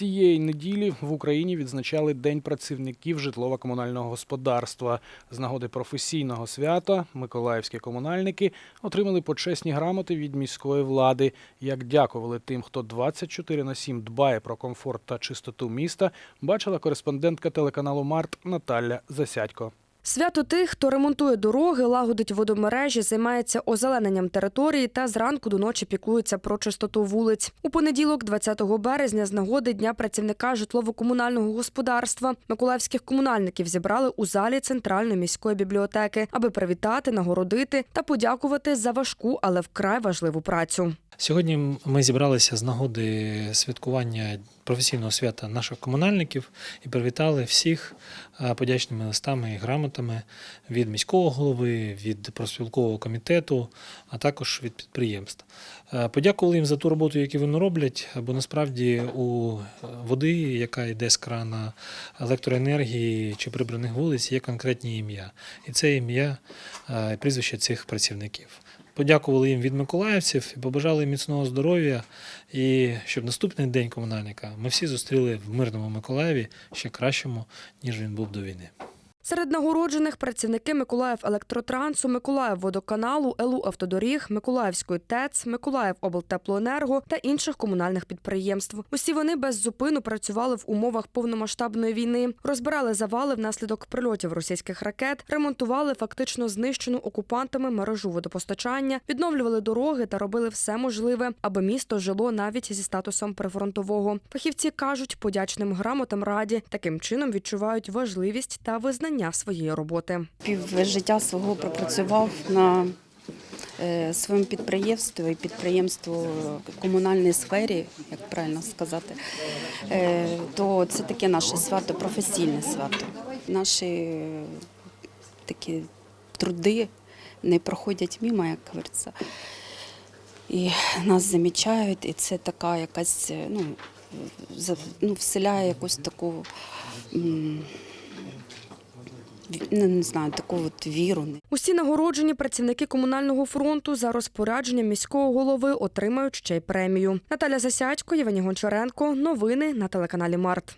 Цієї неділі в Україні відзначали День працівників житлово-комунального господарства. З нагоди професійного свята миколаївські комунальники отримали почесні грамоти від міської влади. Як дякували тим, хто 24 на 7 дбає про комфорт та чистоту міста, бачила кореспондентка телеканалу Март Наталя Засядько. Свято тих, хто ремонтує дороги, лагодить водомережі, займається озелененням території та зранку до ночі піклується про чистоту вулиць. У понеділок, 20 березня, з нагоди Дня працівника житлово-комунального господарства, миколаївських комунальників зібрали у залі центральної міської бібліотеки, аби привітати, нагородити та подякувати за важку, але вкрай важливу працю. Сьогодні ми зібралися з нагоди святкування професійного свята наших комунальників і привітали всіх подячними листами і грамотами від міського голови, від профспілкового комітету, а також від підприємств. Е, Подякували їм за ту роботу, яку вони роблять, бо насправді у води, яка йде з крана електроенергії чи прибраних вулиць, є конкретні ім'я. І це ім'я е, і прізвище цих працівників. Подякували їм від миколаївців і побажали їм міцного здоров'я. І щоб наступний день комунальника ми всі зустріли в мирному Миколаєві ще кращому, ніж він був до війни. Серед нагороджених працівники Миколаїв електротрансу, Миколаїв водоканалу, ЕЛУ автодоріг, Миколаївської ТЕЦ, Миколаїв облтеплоенерго та інших комунальних підприємств. Усі вони без зупину працювали в умовах повномасштабної війни, розбирали завали внаслідок прильотів російських ракет, ремонтували фактично знищену окупантами мережу водопостачання, відновлювали дороги та робили все можливе, аби місто жило навіть зі статусом прифронтового. Фахівці кажуть, подячним грамотам раді таким чином відчувають важливість та визнання своєї роботи. Пів життя свого пропрацював на е, своєму підприємстві, і підприємству комунальній сфері, як правильно сказати, Е, то це таке наше свято, професійне свято. Наші такі труди не проходять мимо, як говориться. І нас замічають, і це така якась, е, ну, ну вселяє якусь таку. Не знаю, таку от віру. Усі нагороджені працівники комунального фронту за розпорядженням міського голови отримають ще й премію. Наталя Засядько, Євгеній Гончаренко. Новини на телеканалі Март.